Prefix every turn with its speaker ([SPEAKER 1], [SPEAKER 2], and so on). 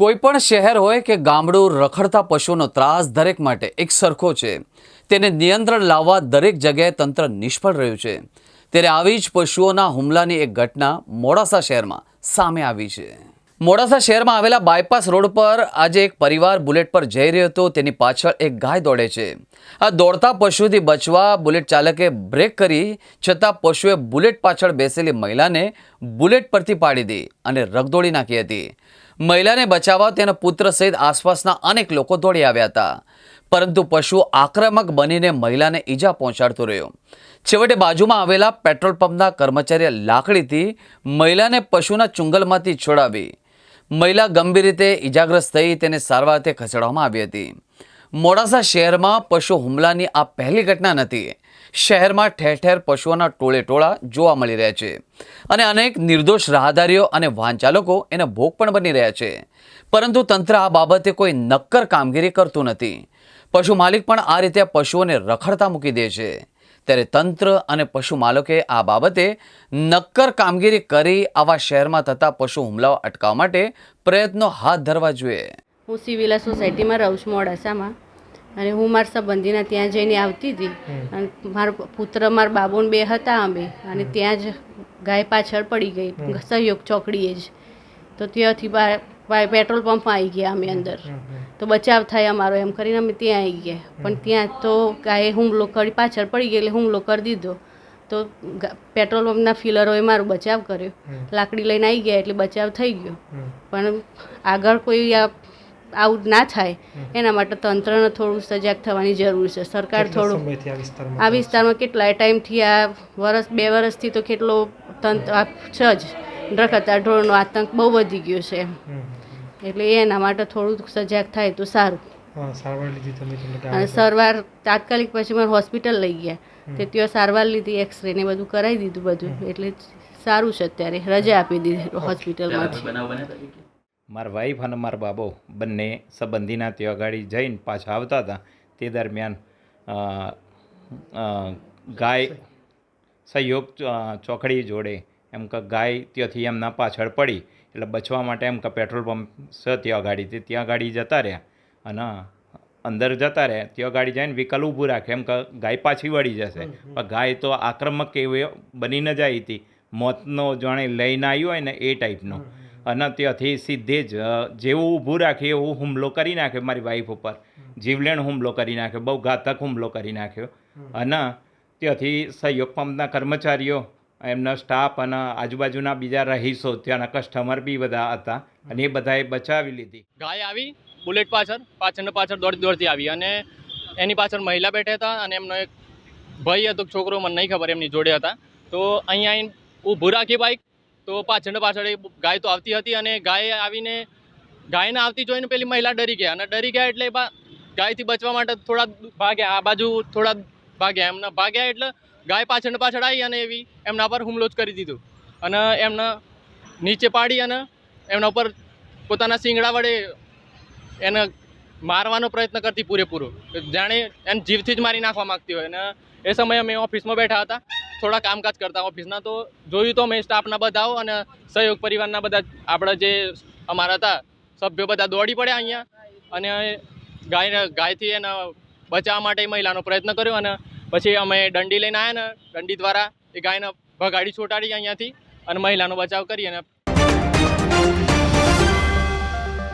[SPEAKER 1] કોઈ પણ શહેર હોય કે ગામડું રખડતા પશુઓનો ત્રાસ દરેક માટે એક સરખો છે. તેને નિયંત્રણ લાવવા દરેક જગ્યાએ તંત્ર નિષ્ફળ રહ્યું છે. ત્યારે આવી જ પશુઓના હુમલાની એક ઘટના મોડાસા શહેરમાં સામે આવી છે. મોડાસા શહેરમાં આવેલા બાયપાસ રોડ પર આજે એક પરિવાર બુલેટ પર જઈ રહ્યો હતો. તેની પાછળ એક ગાય દોડે છે. આ દોડતા પશુથી બચવા બુલેટ ચાલકે બ્રેક કરી, છતાં પશુએ બુલેટ પાછળ બેસેલી મહિલાને બુલેટ પરથી પાડી દી અને રગદોડી નાખી હતી. મહિલાને બચાવવા તેના પુત્ર સહિત આસપાસના અનેક લોકો દોડી આવ્યા હતા. પરંતુ પશુ આક્રમક બનીને મહિલાને ઈજા પહોંચાડતો રહ્યો. છેવટે બાજુમાં આવેલા પેટ્રોલ પંપના કર્મચારીએ લાકડીથી મહિલાને પશુના ચુંગલમાંથી છોડાવી મહિલા ગંભીર રીતે ઈજાગ્રસ્ત થઈ તેને સારવારથી ખસેડવામાં આવી હતી. મોડાસા શહેરમાં પશુ હુમલાની આ પહેલી ઘટના નથી. શહેરમાં ઠેર ઠેર પશુઓના ટોળે ટોળા જોવા મળી રહ્યા છે અને અનેક નિર્દોષ રાહદારીઓ અને વાહન ચાલકો એના ભોગ પણ બની રહ્યા છે. પરંતુ તંત્ર આ બાબતે કોઈ નક્કર કામગીરી કરતું નથી. પશુ માલિક પણ આ રીતે પશુઓને રખડતા મૂકી દે છે. ત્યારે તંત્ર અને પશુ માલકે આ બાબતે નક્કર કામગીરી કરી આવા શહેરમાં થતા પશુ હુમલાઓ અટકાવવા માટે પ્રયત્નો હાથ ધરવા જોઈએ.
[SPEAKER 2] હું સિવિલા સોસાયટીમાં રહું છું મોડાસામાં. અને હું મારા સંબંધીના ત્યાં જઈને આવતી હતી. અને મારો પુત્ર મારા બાબુને બે હતા અમે. અને ત્યાં જ ગાય પાછળ પડી ગઈ. સહયોગ ચોકડીએ જ. તો ત્યાંથી બહાર બા- પેટ્રોલ પંપ આવી ગયા અમે અંદર. તો બચાવ થાય અમારો એમ કરીને અમે ત્યાં આવી ગયા. પણ ત્યાં તો ગાયે હુમલો કરી પાછળ પડી ગઈ એટલે હુમલો કરી દીધો. તો પેટ્રોલ પંપના ફિલરોએ મારો બચાવ કર્યો. લાકડી લઈને આવી ગયા એટલે બચાવ થઈ ગયો. પણ આગળ કોઈ આ આવું ના થાય. એના માટે તંત્રને થોડું સજાગ થવાની જરૂર છે. સરકાર થોડું
[SPEAKER 3] આ વિસ્તારમાં
[SPEAKER 2] કેટલાય ટાઈમથી આ વરસ બે વર્ષથી તો કેટલો તંત્ર છે જ રખડતા ઢોરનો આતંક બહુ વધી ગયો છે એમ. એટલે એના માટે થોડુંક સજાગ થાય તો સારું.
[SPEAKER 3] હા સારવાર લીધી તમે તમને
[SPEAKER 2] અને સારવાર તાત્કાલિક પછી મને હોસ્પિટલ લઈ ગયા. તે ત્યાં સારવાર લીધી એક્સરે ને બધું કરાવી દીધું બધું. એટલે સારું છે અત્યારે. રજા આપી દીધી હોસ્પિટલમાંથી.
[SPEAKER 4] મારા વાઈફ અને મારા બાબો બંને સંબંધીના ત્યાં ગાડી જઈને પાછા આવતા હતા. તે દરમિયાન ગાય સહયોગ ચોકડી જોડે એમ કે ગાય ત્યાંથી એમના પાછળ પડી. એટલે બચવા માટે એમ કે પેટ્રોલ પંપ છે ત્યાં ગાડી ત્યાં ગાડી જતા રહ્યા. અને અંદર જતા રહે ત્યાં ગાડી જઈને વ્હીકલ ઊભું રાખે. એમ કે ગાય પાછી વળી જશે. પણ ગાય તો આક્રમક એવી બનીને જ આવી હતી મોતનો જાણે લઈને આવ્યો હોય ને એ ટાઈપનો. અને ત્યાંથી સીધે જ જેવું ઊભું રાખે એવું હુમલો કરી નાખ્યો મારી વાઈફ ઉપર. જીવલેણ હુમલો કરી નાખ્યો. બહુ ઘાતક હુમલો કરી નાખ્યો. અને ત્યાંથી સહયોગ પંપના કર્મચારીઓ એમના સ્ટાફ અને આજુબાજુના બીજા રહીશો, ત્યાંના કસ્ટમર બી બધા હતા અને એ બધાએ બચાવી લીધી.
[SPEAKER 5] ગાય આવી બુલેટ પાછળ, પાછળને પાછળ દોડતી દોડતી આવી અને એની પાછળ મહિલા બેઠા હતા અને એમનો એક ભાઈ હતો, છોકરો, મને નહીં ખબર, એમની જોડે હતા. તો અહીંયા આવીને ઊભું રાખી બાઈક તો પાછળને પાછળ એ ગાય તો આવતી હતી અને ગાય આવીને, ગાયને આવતી જોઈને પેલી મહિલા ડરી ગયા અને ડરી ગયા એટલે ગાયથી બચવા માટે થોડા ભાગ્યા, આ બાજુ થોડા ભાગ્યા, એમના ભાગ્યા એટલે ગાય પાછળ પાછળ આવી અને એવી એમના પર હુમલો જ કરી દીધો. અને એમને નીચે પાડી અને એમના ઉપર પોતાના શિંગડા વડે એને મારવાનો પ્રયત્ન કરતી પૂરેપૂરો. જાણે એને જીવથી જ મારી નાખવા માંગતી હોય. અને એ સમયે અમે ઓફિસમાં બેઠા હતા. થોડા કામકાજ કરતા ઓફિસના. તો જોયું તો અમે સ્ટાફના બધાઓ અને સહયોગ પરિવારના બધા આપણા જે અમારા હતા, સભ્યો બધા દોડી પડ્યા અહીંયા. અને ગાય ગાયથી એને બચાવવા માટે મહિલાનો પ્રયત્ન કર્યો અને પછી અમે દંડી લઈને આવ્યા ને, દંડી દ્વારા એ ગાયને ભગાડી છોટાડી અહીંયાથી અને મહિલાનો બચાવ કરી અને